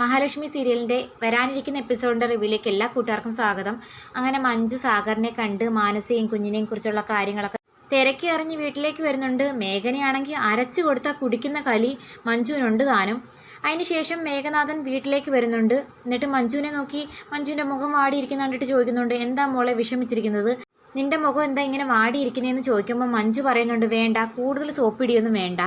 മഹാലക്ഷ്മി സീരിയലിന്റെ വരാനിരിക്കുന്ന എപ്പിസോഡിന്റെ റിവ്യൂലേക്ക് എല്ലാ കൂട്ടുകാർക്കും സ്വാഗതം. അങ്ങനെ മഞ്ജു സാഗറിനെ കണ്ട് മാനസയും കുഞ്ഞിനെയും കുറിച്ചുള്ള കാര്യങ്ങളൊക്കെ തിരക്കി അറിഞ്ഞ് വീട്ടിലേക്ക് വരുന്നുണ്ട്. മേഘനയാണെങ്കിൽ അരച്ചു കൊടുത്ത കുടിക്കുന്ന കലി മഞ്ജുവിനുണ്ട് താനും. അതിനുശേഷം മേഘനാഥൻ വീട്ടിലേക്ക് വരുന്നുണ്ട്. എന്നിട്ട് മഞ്ജുവിനെ നോക്കി മഞ്ജുവിന്റെ മുഖം വാടിയിരിക്കുന്ന കണ്ടിട്ട് ചോദിക്കുന്നുണ്ട് എന്താ മോളെ വിഷമിച്ചിരിക്കുന്നത്? നിന്റെ മുഖം എന്താ ഇങ്ങനെ വാടിയിരിക്കുന്നതെന്ന് ചോദിക്കുമ്പോൾ മഞ്ജു പറയുന്നുണ്ട് വേണ്ട കൂടുതൽ സോപ്പിടിയൊന്നും വേണ്ട.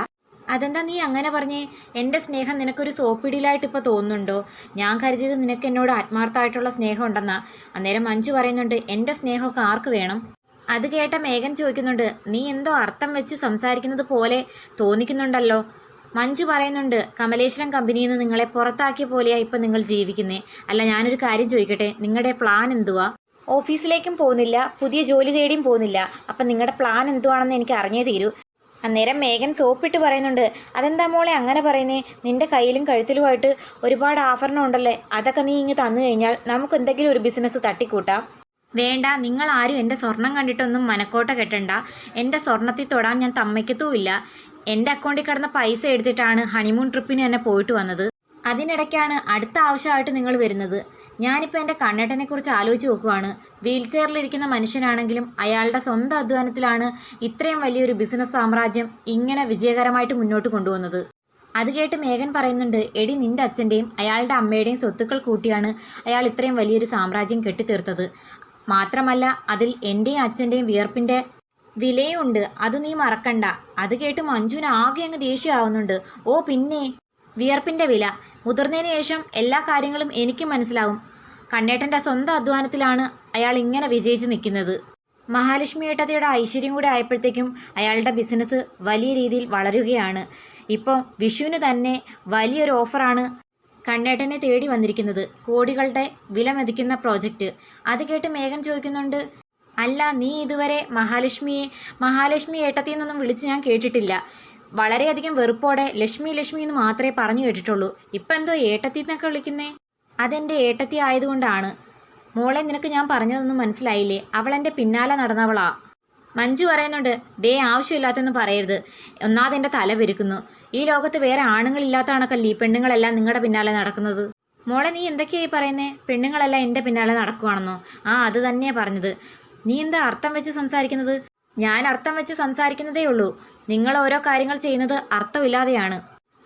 അതെന്താ നീ അങ്ങനെ പറഞ്ഞേ? എന്റെ സ്നേഹം നിനക്കൊരു സോപ്പിടിയിലായിട്ട് ഇപ്പോൾ തോന്നുന്നുണ്ടോ? ഞാൻ കരുതിയത് നിനക്ക് എന്നോട് ആത്മാർത്ഥമായിട്ടുള്ള സ്നേഹം ഉണ്ടെന്നാ. അന്നേരം മഞ്ജു പറയുന്നുണ്ട് എന്റെ സ്നേഹമൊക്കെ ആർക്ക് വേണം? അത് കേട്ട മേഘൻ ചോദിക്കുന്നുണ്ട് നീ എന്തോ അർത്ഥം വെച്ച് സംസാരിക്കുന്നത് പോലെ തോന്നിക്കുന്നുണ്ടല്ലോ? മഞ്ജു പറയുന്നുണ്ട് കമലേശ്വരം കമ്പനിയിൽ നിന്ന് നിങ്ങളെ പുറത്താക്കിയ പോലെയാണ് ഇപ്പം നിങ്ങൾ ജീവിക്കുന്നേ. അല്ല ഞാനൊരു കാര്യം ചോദിക്കട്ടെ? നിങ്ങളുടെ പ്ലാൻ എന്തുവാ? ഓഫീസിലേക്കും പോകുന്നില്ല പുതിയ ജോലി തേടിയും പോകുന്നില്ല. അപ്പം നിങ്ങളുടെ പ്ലാൻ എന്തുവാണെന്ന് എനിക്ക് അറിഞ്ഞേ തീരൂ. അന്നേരം മേഘൻ സോപ്പിട്ട് പറയുന്നുണ്ട് അതെന്താ മോളെ അങ്ങനെ പറയുന്നേ? നിന്റെ കയ്യിലും കഴുത്തിലുമായിട്ട് ഒരുപാട് ആഭരണം ഉണ്ടല്ലേ? അതൊക്കെ നീ ഇങ്ങ് തന്നു കഴിഞ്ഞാൽ നമുക്ക് എന്തെങ്കിലും ഒരു ബിസിനസ് തട്ടിക്കൂട്ടാം. വേണ്ട നിങ്ങൾ ആരും എന്റെ സ്വർണം കണ്ടിട്ടൊന്നും മനക്കോട്ട കെട്ടണ്ട. എന്റെ സ്വർണത്തിൽ തൊടാൻ ഞാൻ തമ്മയ്ക്കത്തുമില്ല എന്റെ അക്കൗണ്ടിൽ കിടന്ന പൈസ എടുത്തിട്ടാണ് ഹണിമൂൺ ട്രിപ്പിന് തന്നെ പോയിട്ട് വന്നത്. അതിനിടയ്ക്കാണ് അടുത്ത ആവശ്യമായിട്ട് നിങ്ങൾ വരുന്നത്. ഞാനിപ്പോൾ എന്റെ കണ്ണേട്ടനെ കുറിച്ച് ആലോചിച്ച് നോക്കുവാണ്. വീൽ മനുഷ്യനാണെങ്കിലും അയാളുടെ സ്വന്തം അധ്വാനത്തിലാണ് ഇത്രയും വലിയൊരു ബിസിനസ് സാമ്രാജ്യം ഇങ്ങനെ വിജയകരമായിട്ട് മുന്നോട്ട് കൊണ്ടുവന്നത്. അത് കേട്ട് മേഘൻ പറയുന്നുണ്ട് എടി നിന്റെ അച്ഛന്റെയും അയാളുടെ അമ്മയുടെയും സ്വത്തുക്കൾ കൂട്ടിയാണ് അയാൾ ഇത്രയും വലിയൊരു സാമ്രാജ്യം കെട്ടിത്തീർത്തത്. മാത്രമല്ല അതിൽ എന്റെയും അച്ഛന്റെയും വിയർപ്പിന്റെ വിലയുണ്ട്. അത് നീ മറക്കണ്ട. അത് കേട്ട് മഞ്ജുവിന് ആകെ അങ്ങ് ദേഷ്യമാവുന്നുണ്ട്. ഓ പിന്നെ വിയർപ്പിന്റെ വില. മുതിർന്നതിന് ശേഷം എല്ലാ കാര്യങ്ങളും എനിക്കും മനസ്സിലാവും. കണ്ണേട്ടന്റെ സ്വന്തം അധ്വാനത്തിലാണ് അയാൾ ഇങ്ങനെ വിജയിച്ച് നിൽക്കുന്നത്. മഹാലക്ഷ്മി ഏട്ടത്തിയുടെ ഐശ്വര്യം കൂടെ ആയപ്പോഴത്തേക്കും അയാളുടെ ബിസിനസ് വലിയ രീതിയിൽ വളരുകയാണ്. ഇപ്പോൾ വിഷുവിന് തന്നെ വലിയൊരു ഓഫറാണ് കണ്ണേട്ടനെ തേടി വന്നിരിക്കുന്നത്. കോടികളുടെ വില മതിക്കുന്ന പ്രോജക്റ്റ്. അത് കേട്ട് മേഘൻ ചോദിക്കുന്നുണ്ട് അല്ല നീ ഇതുവരെ മഹാലക്ഷ്മിയെ മഹാലക്ഷ്മി ഏട്ടത്തിൽ നിന്നൊന്നും വിളിച്ച് ഞാൻ കേട്ടിട്ടില്ല. വളരെയധികം വെറുപ്പോടെ ലക്ഷ്മി ലക്ഷ്മി എന്ന് മാത്രമേ പറഞ്ഞു കേട്ടിട്ടുള്ളൂ. ഇപ്പം എന്തോ ഏട്ടത്തി എന്നൊക്കെ വിളിക്കുന്നേ? അതെന്റെ ഏട്ടത്തി ആയതുകൊണ്ടാണ്. മോളെ നിനക്ക് ഞാൻ പറഞ്ഞതൊന്നും മനസ്സിലായില്ലേ? അവൾ എന്റെ പിന്നാലെ നടന്നവളാ. മഞ്ജു പറയുന്നുണ്ട് ദേ ആവശ്യമില്ലാത്തൊന്നും പറയരുത്. ഒന്നാതെന്റെ തല പെരുക്കുന്നു ഈ ലോകത്ത് വേറെ ആണുങ്ങളില്ലാത്ത കണക്കല്ലേ ഈ പെണ്ണുങ്ങളെല്ലാം നിങ്ങളുടെ പിന്നാലെ നടക്കുന്നത്? മോളെ നീ എന്തൊക്കെയായി പറയുന്നേ? പെണ്ണുങ്ങളെല്ലാം എന്റെ പിന്നാലെ നടക്കുവാണെന്നോ? ആ അത് തന്നെയാ പറഞ്ഞത്. നീ എന്താ അർത്ഥം വെച്ച് സംസാരിക്കുന്നത്? ഞാൻ അർത്ഥം വെച്ച് സംസാരിക്കുന്നതേ ഉള്ളൂ. നിങ്ങൾ ഓരോ കാര്യങ്ങൾ ചെയ്യുന്നത് അർത്ഥമില്ലാതെയാണ്.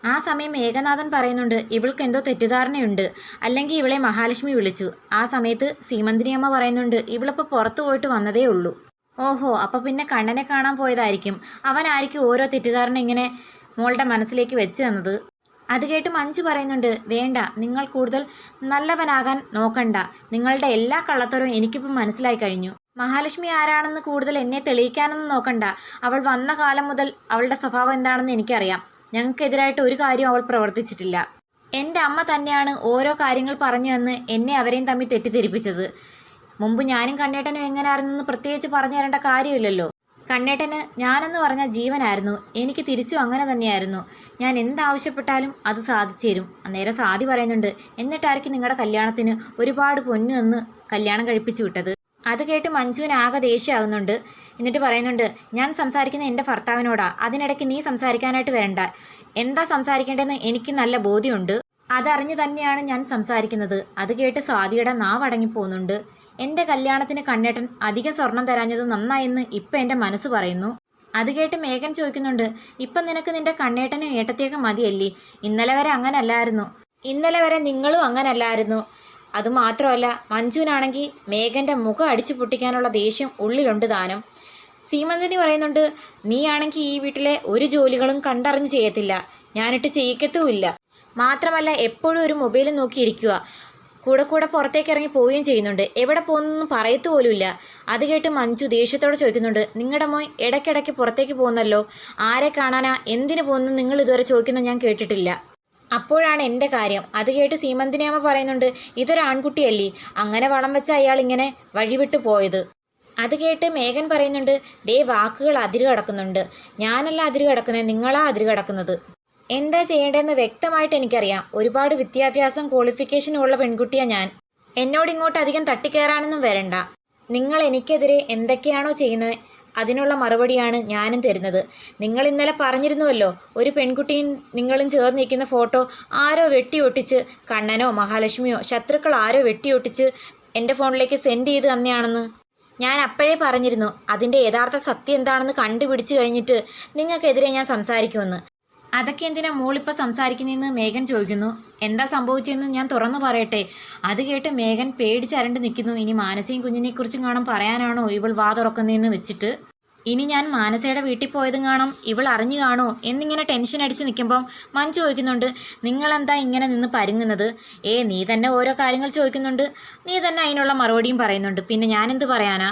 ആ സമയം ഏകനാഥൻ പറയുന്നുണ്ട് ഇവൾക്ക് എന്തോ തെറ്റിദ്ധാരണയുണ്ട്. അല്ലെങ്കിൽ ഇവളെ മഹാലക്ഷ്മി വിളിച്ചു. ആ സമയത്ത് സീമന്തിനിയമ്മ പറയുന്നുണ്ട് ഇവളിപ്പോൾ പുറത്തു പോയിട്ട് വന്നതേ ഉള്ളൂ. ഓഹോ അപ്പോൾ പിന്നെ കണ്ണനെ കാണാൻ പോയതായിരിക്കും. അവനായിരിക്കും ഓരോ തെറ്റിദ്ധാരണ ഇങ്ങനെ മോളുടെ മനസ്സിലേക്ക് വെച്ച് തന്നത്. അത് കേട്ട് മഞ്ജു പറയുന്നുണ്ട് വേണ്ട നിങ്ങൾ കൂടുതൽ നല്ലവനാകാൻ നോക്കണ്ട. നിങ്ങളുടെ എല്ലാ കള്ളത്തരവും എനിക്കിപ്പം മനസ്സിലായി കഴിഞ്ഞു. മഹാലക്ഷ്മി ആരാണെന്ന് കൂടുതൽ എന്നെ തെളിയിക്കാനൊന്നും നോക്കണ്ട. അവൾ വന്ന കാലം മുതൽ അവളുടെ സ്വഭാവം എന്താണെന്ന് എനിക്കറിയാം. ഞങ്ങൾക്കെതിരായിട്ട് ഒരു കാര്യം അവൾ പ്രവർത്തിച്ചിട്ടില്ല. എന്റെ അമ്മ തന്നെയാണ് ഓരോ കാര്യങ്ങൾ പറഞ്ഞു തന്ന് എന്നെ അവരെയും തമ്മിൽ തെറ്റിദ്ധരിപ്പിച്ചത്. മുമ്പ് ഞാനും കണ്ണേട്ടനും എങ്ങനെ ആയിരുന്നെന്ന് പ്രത്യേകിച്ച് പറഞ്ഞു തരേണ്ട കാര്യമില്ലല്ലോ. കണ്ണേട്ടന് ഞാനെന്ന് പറഞ്ഞ ജീവനായിരുന്നു. എനിക്ക് തിരിച്ചും അങ്ങനെ തന്നെയായിരുന്നു. ഞാൻ എന്താവശ്യപ്പെട്ടാലും അത് സാധിച്ചു തരും. അന്നേരം സാധി പറയുന്നുണ്ട് എന്നിട്ടായിരിക്കും നിങ്ങളുടെ കല്യാണത്തിന് ഒരുപാട് പൊന്നു എന്ന് കല്യാണം കഴിപ്പിച്ചു വിട്ടത്. അത് കേട്ട് മഞ്ജുവിന് ആകെ ദേഷ്യമാകുന്നുണ്ട്. എന്നിട്ട് പറയുന്നുണ്ട് ഞാൻ സംസാരിക്കുന്ന എന്റെ ഭർത്താവിനോടാ. അതിനിടയ്ക്ക് നീ സംസാരിക്കാനായിട്ട് വരണ്ട. എന്താ സംസാരിക്കേണ്ടതെന്ന് എനിക്ക് നല്ല ബോധ്യമുണ്ട്. അതറിഞ്ഞു തന്നെയാണ് ഞാൻ സംസാരിക്കുന്നത്. അത് കേട്ട് സ്വാതിയുടെ നാവടങ്ങി പോകുന്നുണ്ട്. എന്റെ കല്യാണത്തിന് കണ്ണേട്ടൻ അധികം സ്വർണം തരാഞ്ഞത് നന്നായെന്ന് ഇപ്പം എന്റെ മനസ്സ് പറയുന്നു. അത് കേട്ട് മേഘൻ ചോദിക്കുന്നുണ്ട് ഇപ്പം നിനക്ക് നിന്റെ കണ്ണേട്ടനും ഏട്ടത്തേക്ക് മതിയല്ലേ? ഇന്നലെ വരെ അങ്ങനല്ലായിരുന്നു. ഇന്നലെ വരെ നിങ്ങളും അങ്ങനല്ലായിരുന്നു. അതുമാത്രമല്ല മഞ്ജുവിനാണെങ്കിൽ മേഘന്റെ മുഖം അടിച്ചു പൊട്ടിക്കാനുള്ള ദേഷ്യം ഉള്ളിലുണ്ട് താനും. സീമന്തിനി പറയുന്നുണ്ട് നീയാണെങ്കിൽ ഈ വീട്ടിലെ ഒരു ജോലികളും കണ്ടറിഞ്ഞ് ചെയ്യത്തില്ല. ഞാനിട്ട് ചെയ്യിക്കത്തുമില്ല. മാത്രമല്ല എപ്പോഴും ഒരു മൊബൈൽ നോക്കിയിരിക്കുക. കൂടെ കൂടെ പുറത്തേക്ക് ഇറങ്ങി പോവുകയും ചെയ്യുന്നുണ്ട്. എവിടെ പോകുന്നൊന്നും പറയത്തു പോലുമില്ല. അത് കേട്ട് മഞ്ജു ദേഷ്യത്തോടെ ചോദിക്കുന്നുണ്ട് നിങ്ങളുടെ മോൻ ഇടയ്ക്കിടയ്ക്ക് പുറത്തേക്ക് പോകുന്നല്ലോ. ആരെ കാണാനാ? എന്തിനു പോകുന്നു നിങ്ങൾ ഇതുവരെ ചോദിക്കുന്നത് ഞാൻ കേട്ടിട്ടില്ല. അപ്പോഴാണ് എന്റെ കാര്യം. അത് കേട്ട് സീമന്തിനിയമ്മ പറയുന്നുണ്ട് ഇതൊരു ആൺകുട്ടിയല്ലേ? അങ്ങനെ വളം വെച്ച അയാൾ ഇങ്ങനെ വഴിവിട്ടു പോയത്. അത് കേട്ട് മേഘൻ പറയുന്നുണ്ട് ദേ വാക്കുകൾ അതിര് കിടക്കുന്നുണ്ട്. ഞാനല്ല അതിര് കിടക്കുന്നത് നിങ്ങളാ അതിര് കടക്കുന്നത്. എന്താ ചെയ്യേണ്ടതെന്ന് വ്യക്തമായിട്ട് എനിക്കറിയാം. ഒരുപാട് വിദ്യാഭ്യാസം ക്വാളിഫിക്കേഷനും ഉള്ള പെൺകുട്ടിയാ ഞാൻ. എന്നോട് ഇങ്ങോട്ട് അധികം തട്ടിക്കയറാനൊന്നും വരണ്ട. നിങ്ങൾ എനിക്കെതിരെ എന്തൊക്കെയാണോ ചെയ്യുന്നത് അതിനുള്ള മറുപടിയാണ് ഞാനും തരുന്നത്. നിങ്ങൾ ഇന്നലെ പറഞ്ഞിരുന്നുവല്ലോ ഒരു പെൺകുട്ടിയും നിങ്ങളും ചേർന്നിരിക്കുന്ന ഫോട്ടോ ആരോ വെട്ടിയൊട്ടിച്ച് കണ്ണനോ മഹാലക്ഷ്മിയോ ശത്രുക്കൾ ആരോ വെട്ടിയൊട്ടിച്ച് എന്റെ ഫോണിലേക്ക് സെൻഡ് ചെയ്ത് തന്നെയാണെന്ന്. ഞാൻ അപ്പോഴേ പറഞ്ഞിരുന്നു അതിന്റെ യഥാർത്ഥ സത്യം എന്താണെന്ന് കണ്ടുപിടിച്ച് കഴിഞ്ഞിട്ട് നിങ്ങൾക്കെതിരെ ഞാൻ സംസാരിക്കുമെന്ന്. അതൊക്കെ എന്തിനാ മോളിപ്പോൾ സംസാരിക്കുന്നതെന്ന് മേഘൻ ചോദിക്കുന്നു. എന്താ സംഭവിച്ചതെന്ന് ഞാൻ തുറന്നു പറയട്ടെ. അത് കേട്ട് മേഘൻ പേടിച്ചരണ്ട് നിൽക്കുന്നു. ഇനി മാനസയും കുഞ്ഞിനെക്കുറിച്ചും കാണാൻ പറയാനാണോ ഇവൾ വാ തുറക്കുന്നതെന്ന് വെച്ചിട്ട്. ഇനി ഞാൻ മാനസയുടെ വീട്ടിൽ പോയതും കാണും. ഇവൾ അറിഞ്ഞു കാണോ എന്നിങ്ങനെ ടെൻഷൻ അടിച്ച് നിൽക്കുമ്പം മഞ്ജു ചോദിക്കുന്നുണ്ട് നിങ്ങളെന്താ ഇങ്ങനെ നിന്ന് പരുങ്ങുന്നത്? ഏ നീ തന്നെ ഓരോ കാര്യങ്ങൾ ചോദിക്കുന്നുണ്ട്. നീ തന്നെ അതിനുള്ള മറുപടിയും പറയുന്നുണ്ട്. പിന്നെ ഞാനെന്ത് പറയാനാ?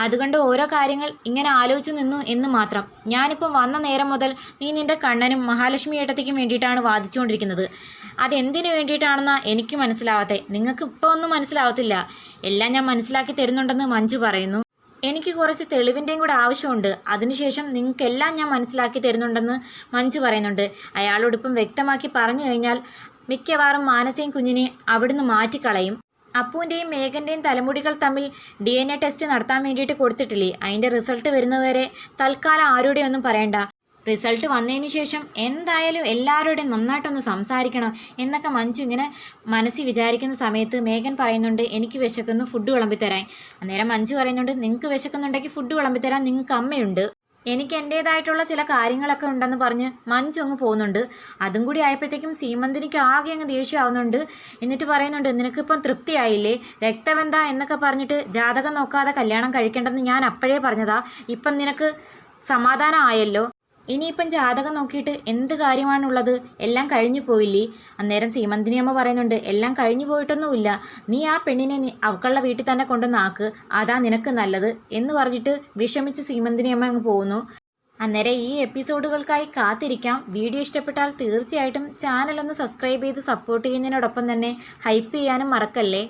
അതുകൊണ്ട് ഓരോ കാര്യങ്ങൾ ഇങ്ങനെ ആലോചിച്ച് നിന്നു എന്ന് മാത്രം. ഞാനിപ്പോൾ വന്ന നേരം മുതൽ നീ നിന്റെ കണ്ണനും മഹാലക്ഷ്മി ഏട്ടത്തിക്കും വേണ്ടിയിട്ടാണ് വാദിച്ചുകൊണ്ടിരിക്കുന്നത്. അതെന്തിനു വേണ്ടിയിട്ടാണെന്നാ എനിക്ക് മനസ്സിലാവാത്തെ. നിങ്ങൾക്ക് ഇപ്പോൾ ഒന്നും മനസ്സിലാവത്തില്ല. എല്ലാം ഞാൻ മനസ്സിലാക്കി തരുന്നുണ്ടെന്ന് മഞ്ജു പറയുന്നു. എനിക്ക് കുറച്ച് തെളിവിന്റെയും കൂടെ ആവശ്യമുണ്ട്. അതിനുശേഷം നിങ്ങൾക്കെല്ലാം ഞാൻ മനസ്സിലാക്കി തരുന്നുണ്ടെന്ന് മഞ്ജു പറയുന്നുണ്ട്. അയാളോടൊപ്പം വ്യക്തമാക്കി പറഞ്ഞു കഴിഞ്ഞാൽ മിക്കവാറും മാനസയും കുഞ്ഞിനെ അവിടുന്ന് മാറ്റിക്കളയും. അപ്പുവിന്റെയും മേഘന്റെയും തലമുടികൾ തമ്മിൽ ഡി എൻ എ ടെസ്റ്റ് നടത്താൻ വേണ്ടിയിട്ട് കൊടുത്തിട്ടില്ലേ? അതിന്റെ റിസൾട്ട് വരുന്നവരെ തൽക്കാലം ആരോടെയൊന്നും പറയണ്ട. റിസൾട്ട് വന്നതിന് ശേഷം എന്തായാലും എല്ലാവരോടും നന്നായിട്ടൊന്ന് സംസാരിക്കണം എന്നൊക്കെ മഞ്ജു ഇങ്ങനെ മനസ്സിൽ വിചാരിക്കുന്ന സമയത്ത് മേഘൻ പറയുന്നുണ്ട് എനിക്ക് വിശക്കുന്നു ഫുഡ് വിളമ്പിത്തരാൻ. അന്നേരം മഞ്ജു പറയുന്നുണ്ട് നിങ്ങൾക്ക് വിശക്കുന്നുണ്ടെങ്കിൽ ഫുഡ് വിളമ്പിത്തരാൻ നിങ്ങൾക്ക് അമ്മയുണ്ട്. എനിക്ക് എന്റേതായിട്ടുള്ള ചില കാര്യങ്ങളൊക്കെ ഉണ്ടെന്ന് പറഞ്ഞ് മഞ്ജു അങ്ങ് പോകുന്നുണ്ട്. അതും കൂടി ആയപ്പോഴത്തേക്കും സീമന്തിനിക്ക് ആകെ അങ്ങ് ദേഷ്യമാവുന്നുണ്ട്. എന്നിട്ട് പറയുന്നുണ്ട് നിനക്കിപ്പം തൃപ്തിയായില്ലേ? രക്തബന്ധ എന്നൊക്കെ പറഞ്ഞിട്ട് ജാതകം നോക്കാതെ കല്യാണം കഴിക്കേണ്ടെന്ന് ഞാൻ അപ്പോഴേ പറഞ്ഞതാ. ഇപ്പം നിനക്ക് സമാധാനം ആയല്ലോ? ഇനിയിപ്പം ജാതകം നോക്കിയിട്ട് എന്ത് കാര്യമാണുള്ളത്? എല്ലാം കഴിഞ്ഞു പോയില്ലേ? അന്നേരം സീമന്തിനി അമ്മ പറയുന്നുണ്ട് എല്ലാം കഴിഞ്ഞു പോയിട്ടൊന്നുമില്ല. നീ ആ പെണ്ണിനെ അവക്കുള്ള വീട്ടിൽ തന്നെ കൊണ്ടുവന്നാക്ക് അതാ നിനക്ക് നല്ലത്. എന്ന് പറഞ്ഞിട്ട് വിഷമിച്ച് സീമന്തിനി അമ്മ അങ്ങ് പോകുന്നു അന്നേരം ഈ എപ്പിസോഡുകൾക്കായി കാത്തിരിക്കാം. വീഡിയോ ഇഷ്ടപ്പെട്ടാൽ തീർച്ചയായിട്ടും ചാനലൊന്ന് സബ്സ്ക്രൈബ് ചെയ്ത് സപ്പോർട്ട് ചെയ്യുന്നതിനോടൊപ്പം തന്നെ ഹൈപ്പ് ചെയ്യാനും മറക്കല്ലേ?